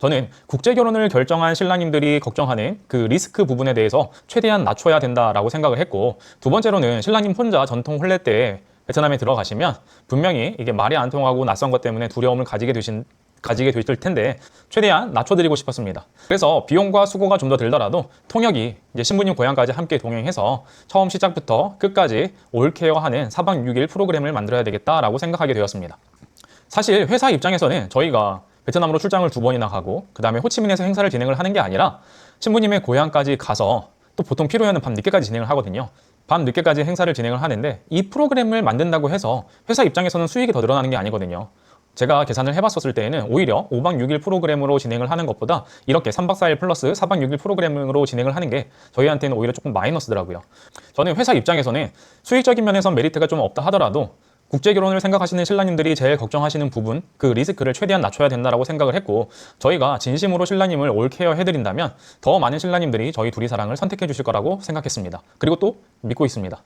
저는 국제 결혼을 결정한 신랑님들이 걱정하는 그 리스크 부분에 대해서 최대한 낮춰야 된다라고 생각을 했고 두 번째로는 신랑님 혼자 전통 혼례 때 베트남에 들어가시면 분명히 이게 말이 안 통하고 낯선 것 때문에 두려움을 가지게 되신 가지게 되실 텐데 최대한 낮춰드리고 싶었습니다. 그래서 비용과 수고가 좀 더 들더라도 통역이 이제 신부님 고향까지 함께 동행해서 처음 시작부터 끝까지 올케어하는 4박 6일 프로그램을 만들어야 되겠다라고 생각하게 되었습니다. 사실 회사 입장에서는 저희가 베트남으로 출장을 두 번이나 가고 그 다음에 호치민에서 행사를 진행을 하는 게 아니라 신부님의 고향까지 가서 또 보통 필요하면 밤 늦게까지 진행을 하거든요. 밤 늦게까지 행사를 진행을 하는데 이 프로그램을 만든다고 해서 회사 입장에서는 수익이 더 늘어나는 게 아니거든요. 제가 계산을 해봤었을 때에는 오히려 5박 6일 프로그램으로 진행을 하는 것보다 이렇게 3박 4일 플러스 4박 6일 프로그램으로 진행을 하는 게 저희한테는 오히려 조금 마이너스더라고요. 저는 회사 입장에서는 수익적인 면에선 메리트가 좀 없다 하더라도 국제 결혼을 생각하시는 신랑님들이 제일 걱정하시는 부분, 그 리스크를 최대한 낮춰야 된다라고 생각을 했고 저희가 진심으로 신랑님을 올케어 해드린다면 더 많은 신랑님들이 저희 둘이 사랑을 선택해 주실 거라고 생각했습니다. 그리고 또 믿고 있습니다.